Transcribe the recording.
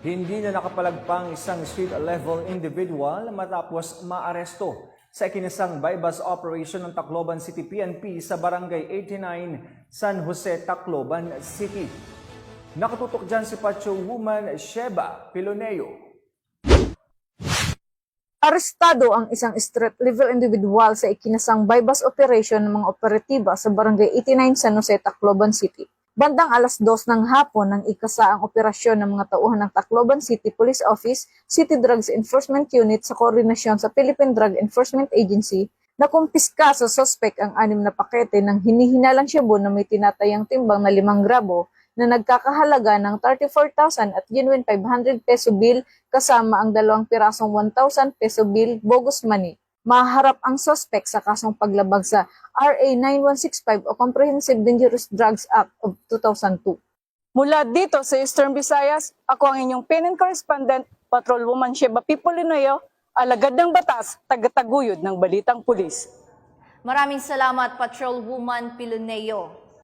Hindi na nakapalagpang isang street-level individual matapos maaresto sa ikinasang bypass operation ng Tacloban City PNP sa Barangay 89, San Jose, Tacloban City. Nakatutok dyan si Pacho Woman Sheba Piloneo. Arestado ang isang street-level individual sa ikinasang bypass operation ng mga operatiba sa Barangay 89 San Jose, Tacloban City. Bandang alas dos ng hapon nang ikasa ang operasyon ng mga tauhan ng Tacloban City Police Office, City Drugs Enforcement Unit sa koordinasyon sa Philippine Drug Enforcement Agency na kumpiska sa sospek ang anim na pakete ng hinihinalang shabu na may tinatayang timbang na 5 grabo na nagkakahalaga ng 34,000 at genuine 500 peso bill kasama ang dalawang pirasong 1,000 peso bill bogus money. Maharap ang sospek sa kasong paglabag sa RA 9165 o Comprehensive Dangerous Drugs Act of 2002. Mula dito sa Eastern Visayas, ako ang inyong PNN correspondent, Patrolwoman Sheba Pipolinoyo, alagad ng batas, tagataguyod ng balitang pulis. Maraming salamat, Patrolwoman Piloneo.